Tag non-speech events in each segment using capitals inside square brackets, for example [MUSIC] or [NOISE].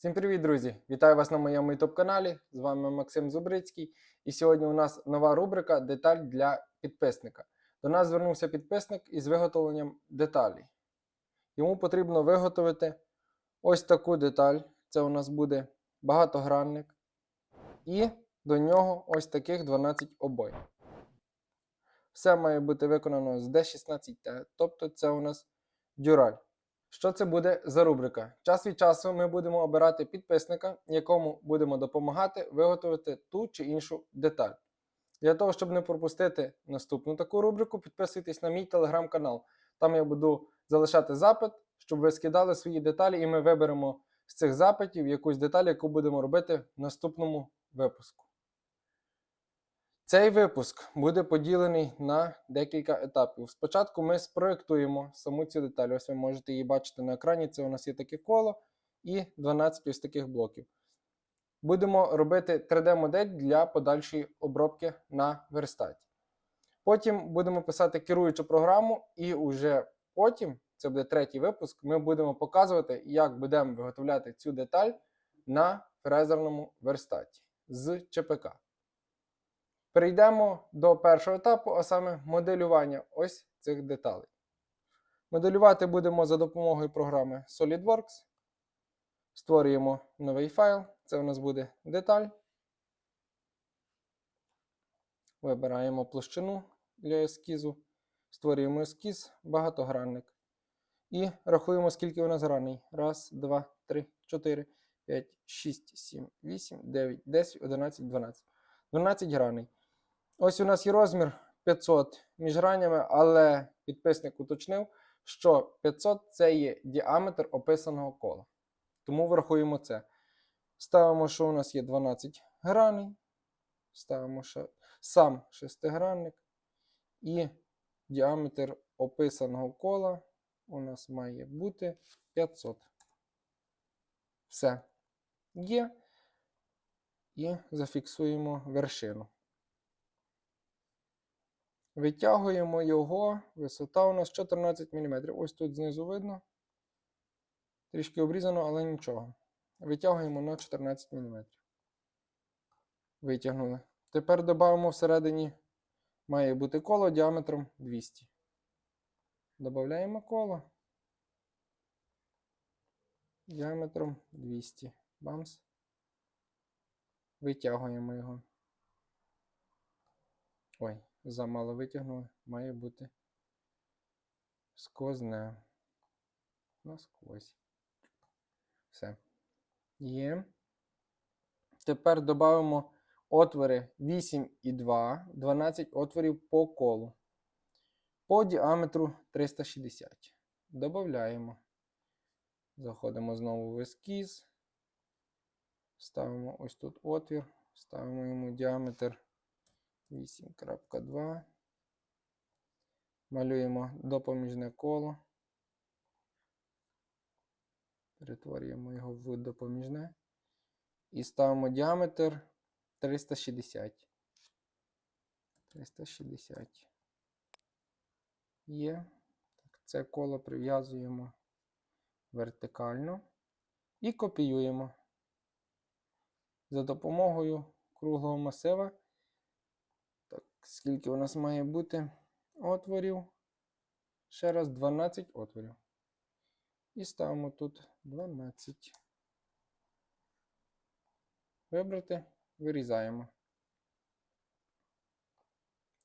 Всім привіт, друзі! Вітаю вас на моєму youtube каналі. З вами Максим Зубрицький. І сьогодні у нас нова рубрика Деталь для підписника. До нас звернувся підписник із виготовленням деталей. Йому потрібно виготовити ось таку деталь. Це у нас буде багатогранник. І до нього ось таких 12 обой. Все має бути виконано з D16T, тобто це у нас дюраль. Що це буде за рубрика? Час від часу ми будемо обирати підписника, якому будемо допомагати виготовити ту чи іншу деталь. Для того, щоб не пропустити наступну таку рубрику, підписуйтесь на мій телеграм-канал. Там я буду залишати запит, щоб ви скидали свої деталі, і ми виберемо з цих запитів якусь деталь, яку будемо робити в наступному випуску. Цей випуск буде поділений на декілька етапів. Спочатку ми спроєктуємо саму цю деталь. Ось ви можете її бачити на екрані. Це у нас є таке коло і 12 ось таких блоків. Будемо робити 3D-модель для подальшої обробки на верстаті. Потім будемо писати керуючу програму, і вже потім, це буде третій випуск, ми будемо показувати, як будемо виготовляти цю деталь на фрезерному верстаті з ЧПК. Перейдемо до першого етапу, а саме моделювання ось цих деталей. Моделювати будемо за допомогою програми SolidWorks. Створюємо новий файл. Це у нас буде деталь. Вибираємо площину для ескізу. Створюємо ескіз, багатогранник. І рахуємо, скільки у нас граней. Раз, два, три, чотири, п'ять, шість, сім, вісім, дев'ять, десять, одинадцять, дванадцять. 12 граней. Ось у нас є розмір 500 між гранями, але підписник уточнив, що 500 це є діаметр описаного кола. Тому врахуємо це. Ставимо, що у нас є 12 граней. Ставимо ще сам шестигранник. І діаметр описаного кола у нас має бути 500. Все. Є. І зафіксуємо вершину. Витягуємо його, висота у нас 14 мм. Ось тут знизу видно. Трішки обрізано, але нічого. Витягуємо на 14 мм. Витягнули. Тепер додамо всередині, має бути коло діаметром 200. Додаємо коло. Діаметром 200. Бамс. Витягуємо його. Ой, замало витягнули. Має бути сквозне. Насквозь. Все. Є. Тепер додамо отвори 8 і 2, 12 отворів по колу. По діаметру 360. Додаємо. Заходимо знову в ескіз. Ставимо ось тут отвір, ставимо йому діаметр 8.2. Малюємо допоміжне коло. Перетворюємо його в допоміжне. І ставимо діаметр 360. 360. Є. Так, Це коло прив'язуємо вертикально і копіюємо за допомогою круглого масива. Скільки у нас має бути отворів? Ще раз 12 отворів. І ставимо тут 12. Вибрати, вирізаємо.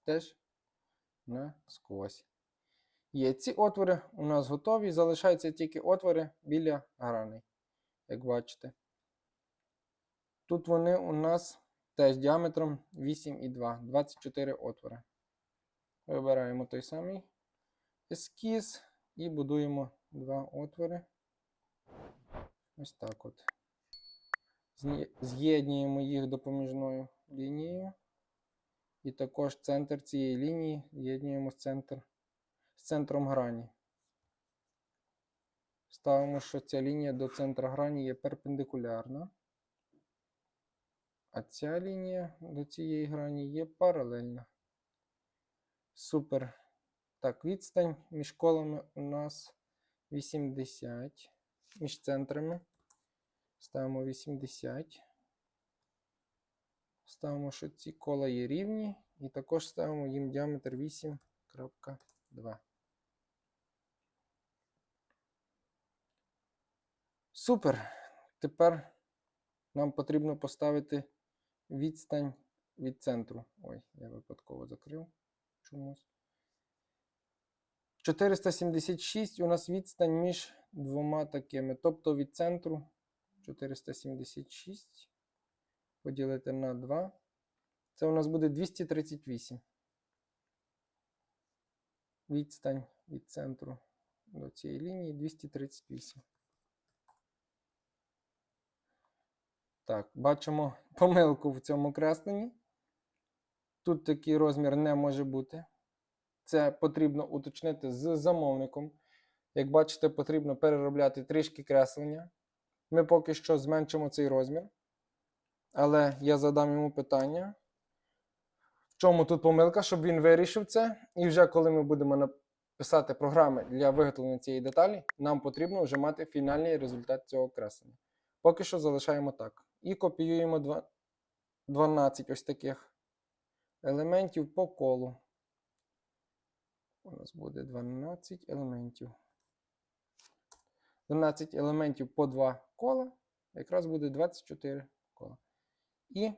Теж насквозь. Є ці отвори у нас готові. Залишаються тільки отвори біля граней, як бачите. Тут вони у нас теж діаметром 8,2, 24 отвори. Вибираємо той самий ескіз і будуємо два отвори. Ось так от. З'єднуємо їх допоміжною лінією. І також центр цієї лінії з'єднуємо з, центр, з центром грані. Ставимо, що ця лінія до центра грані є перпендикулярна. А ця лінія до цієї грані є паралельна. Супер. Так, відстань між колами у нас 80 між центрами. Ставимо 80. Ставимо, що ці кола є рівні. І також ставимо їм діаметр 8.2. Супер. Тепер нам потрібно поставити відстань від центру. Ой, я випадково закрив чомусь. 476 у нас відстань між двома такими. Тобто від центру 476 поділити на 2. Це у нас буде 238. Відстань від центру до цієї лінії 238. Так, бачимо [LAUGHS] помилку в цьому кресленні. Тут такий розмір не може бути. Це потрібно уточнити з замовником. Як бачите, потрібно переробляти трішки креслення. Ми поки що зменшимо цей розмір. Але я задам йому питання, в чому тут помилка, щоб він вирішив це. І вже коли ми будемо написати програми для виготовлення цієї деталі, нам потрібно вже мати фінальний результат цього креслення. Поки що залишаємо так. І копіюємо 12 ось таких елементів по колу. У нас буде 12 елементів. 12 елементів по 2 кола. Якраз буде 24 кола. І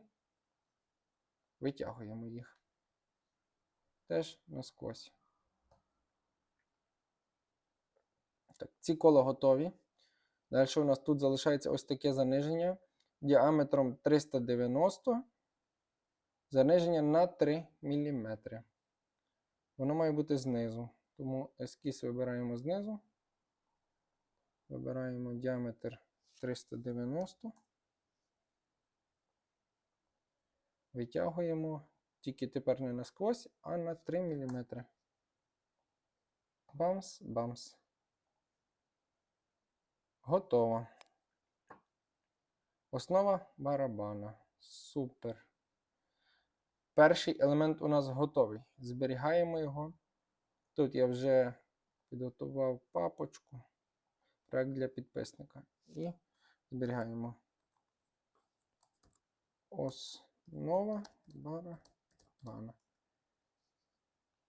витягуємо їх. Теж насквозь. Так, ці кола готові. Далі у нас тут залишається ось таке заниження діаметром 390. Заниження на 3 мм. Воно має бути знизу. Тому ескіз вибираємо знизу. Вибираємо діаметр 390. Витягуємо тільки тепер не насквозь, а на 3 мм. Бамс, бамс. Готово. Основа барабана. Супер. Перший елемент у нас готовий. Зберігаємо його. Тут я вже підготував папочку. Проект для підписника. І зберігаємо основа барабана.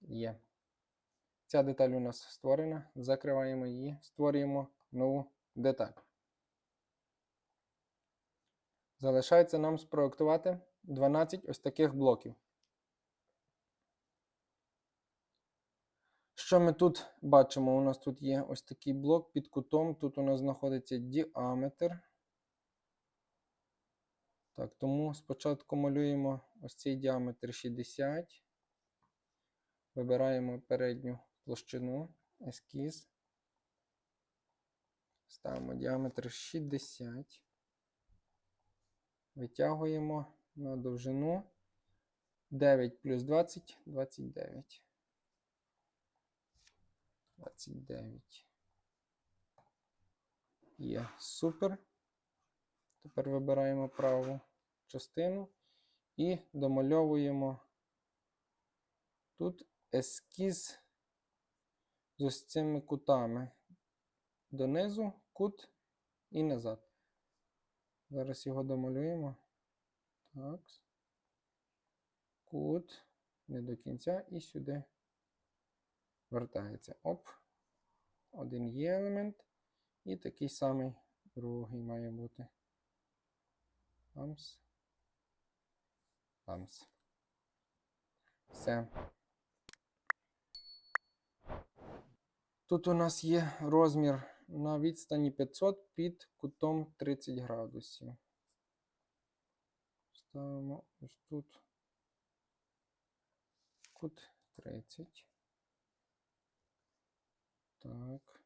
Є. Ця деталь у нас створена. Закриваємо її, створюємо нову деталь. Залишається нам спроектувати 12 ось таких блоків. Що ми тут бачимо? У нас тут є ось такий блок під кутом. Тут у нас знаходиться діаметр. Так, тому спочатку малюємо ось цей діаметр 60. Вибираємо передню площину, ескіз. Ставимо діаметр 60. Витягуємо на довжину 9 плюс 20 29. 29. Є супер. Тепер вибираємо праву частину і домальовуємо тут ескіз з ось цими кутами. Донизу кут і назад. Зараз його домалюємо. Так. Кут. Не до кінця і сюди вертається. Оп. Один є елемент. І такий самий другий має бути. Амс. Амс. Все. Тут у нас є розмір на відстані 500 під кутом 30 градусів. Ставимо ось тут кут 30. Так.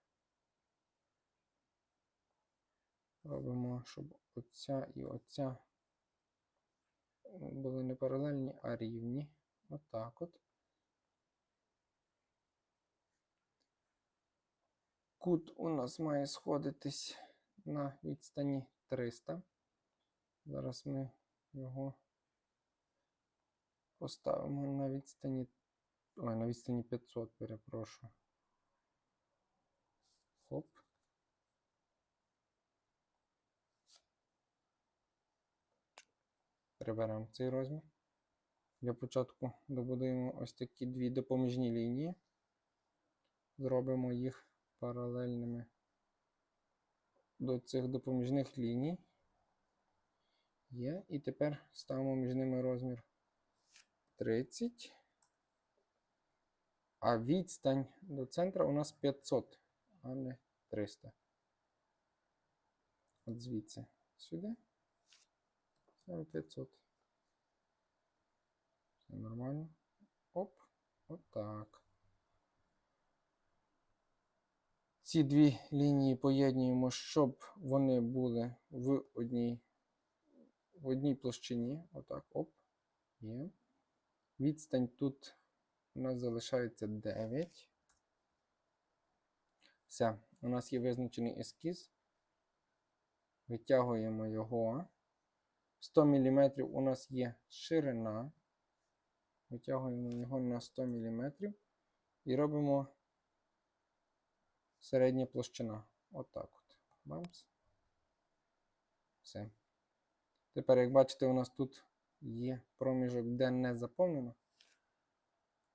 Робимо, щоб оця і оця були не паралельні, а рівні. Отак от. Кут у нас має сходитись на відстані 300. Зараз ми його поставимо на відстані. Ой, на відстані 500, перепрошую. Хоп. Приберемо цей розмір. Для початку добудуємо ось такі дві допоміжні лінії. Зробимо їх паралельними до цих допоміжних ліній. Є. І тепер ставимо між ними розмір 30. А відстань до центра у нас 500, а не 300. От звідси сюди. Ставимо 500. Все нормально. Оп, отак. Ці дві лінії поєднуємо, щоб вони були в одній, в одній площині. Отак, оп. Є. Відстань тут у нас залишається 9. Все, у нас є визначений ескіз. Витягуємо його. 100 мм у нас є ширина. Витягуємо його на 100 мм і робимо середня площина. Отак от. Бамс. Все. Тепер, як бачите, у нас тут є проміжок, де не заповнено.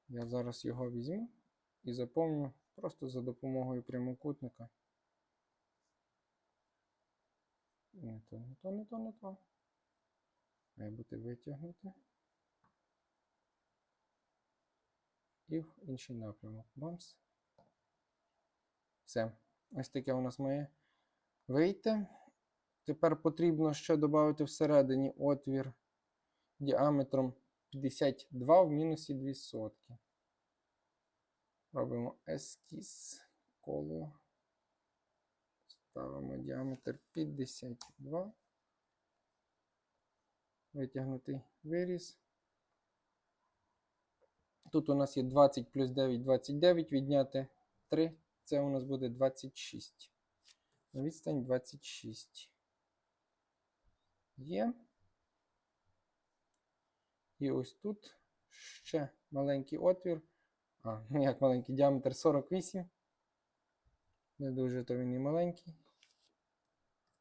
Я зараз його візьму і заповню просто за допомогою прямокутника. Не то, не то, не то, не то. Має бути витягнути. І в інший напрямок. Бамс. Все. Ось таке у нас має вийти. Тепер потрібно ще додати всередині отвір діаметром 52 в мінусі 2 сотки. Робимо ескіз коло. Ставимо діаметр 52. Витягнутий виріз. Тут у нас є 20 плюс 9, 29, відняти 3, це у нас буде 26. На відстань 26. Є. І ось тут ще маленький отвір. А, ну як маленький діаметр 48. Не дуже то він і маленький.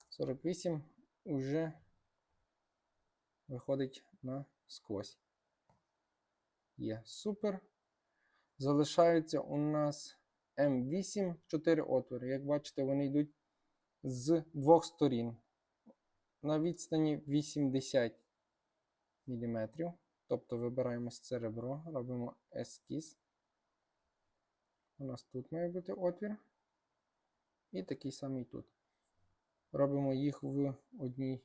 48 уже виходить на сквозь. Є супер. Залишаються у нас М8 4 отвори. Як бачите, вони йдуть з двох сторін. На відстані 80 мм. Тобто вибираємо це ребро, робимо ескіз. У нас тут має бути отвір. І такий самий тут. Робимо їх в одній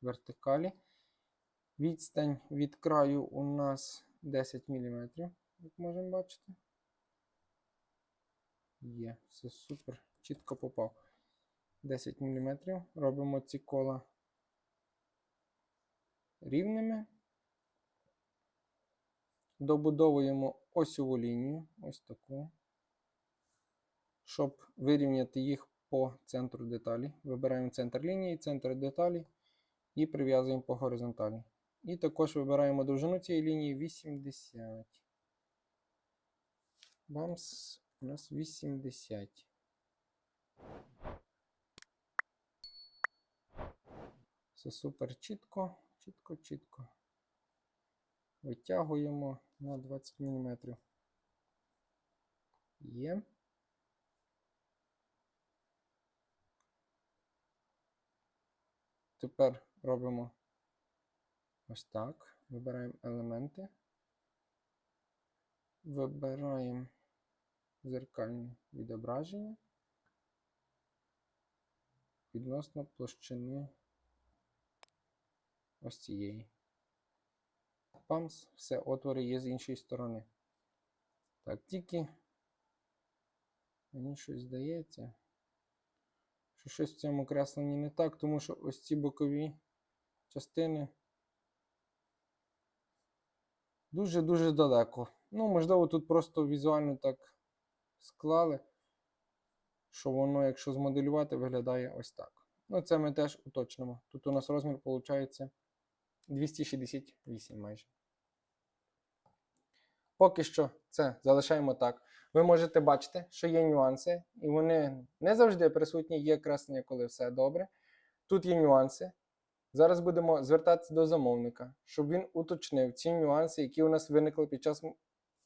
вертикалі. Відстань від краю у нас 10 мм, як можемо бачити. Є, все супер, чітко попав. 10 мм. Робимо ці кола рівними. Добудовуємо осьову лінію, ось таку, щоб вирівняти їх по центру деталі. Вибираємо центр лінії, центр деталі і прив'язуємо по горизонталі. І також вибираємо довжину цієї лінії 80. Бамс у нас 80. Все супер чітко, чітко, чітко. Витягуємо на 20 мм. Є. Тепер робимо ось так. Вибираємо елементи. Вибираємо зеркальне відображення відносно площини ось цієї. Памс, все, отвори є з іншої сторони. Так, тільки мені щось здається, що щось в цьому кресленні не так, тому що ось ці бокові частини дуже-дуже далеко. Ну, можливо, тут просто візуально так склали, що воно, якщо змоделювати, виглядає ось так. Ну, це ми теж уточнимо. Тут у нас розмір виходить 268 майже. Поки що це залишаємо так. Ви можете бачити, що є нюанси, і вони не завжди присутні, є креслення, коли все добре. Тут є нюанси. Зараз будемо звертатися до замовника, щоб він уточнив ці нюанси, які у нас виникли під час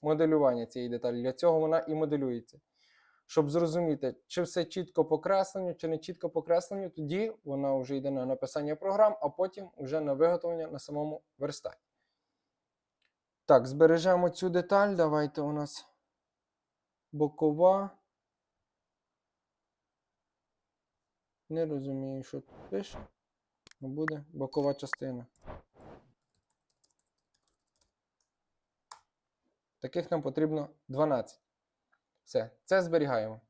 моделювання цієї деталі. Для цього вона і моделюється. Щоб зрозуміти, чи все чітко покреслено, чи не чітко покреслено, тоді вона вже йде на написання програм, а потім вже на виготовлення на самому верстаті. Так, збережемо цю деталь. Давайте у нас бокова. Не розумію, що тут пише. Буде бокова частина. Таких нам потрібно 12. Все, це зберігаємо.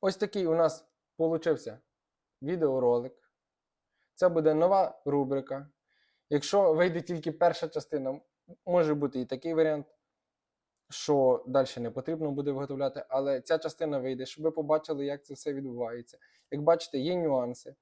Ось такий у нас получився відеоролик. Це буде нова рубрика. Якщо вийде тільки перша частина, може бути і такий варіант, що далі не потрібно буде виготовляти, але ця частина вийде, щоб ви побачили, як це все відбувається. Як бачите, є нюанси.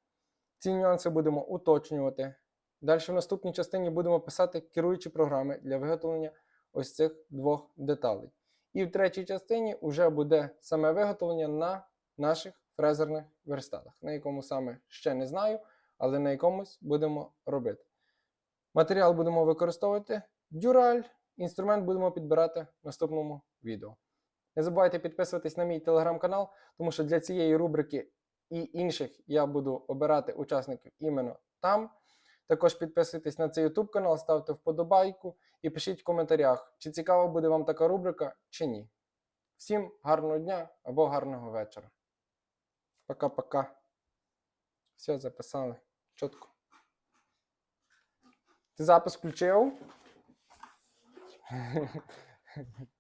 Ці нюанси будемо уточнювати. Далі в наступній частині будемо писати керуючі програми для виготовлення ось цих двох деталей. І в третій частині вже буде саме виготовлення на наших фрезерних верстатах, на якому саме ще не знаю, але на якомусь будемо робити. Матеріал будемо використовувати дюраль, інструмент будемо підбирати в наступному відео. Не забувайте підписуватись на мій телеграм-канал, тому що для цієї рубрики і інших я буду обирати учасників іменно там. Також підписуйтесь на цей YouTube канал, ставте вподобайку і пишіть в коментарях, чи цікава буде вам така рубрика, чи ні. Всім гарного дня або гарного вечора. Пока-пока. Все, записали. Чітко. Ти запис включив? [LAUGHS]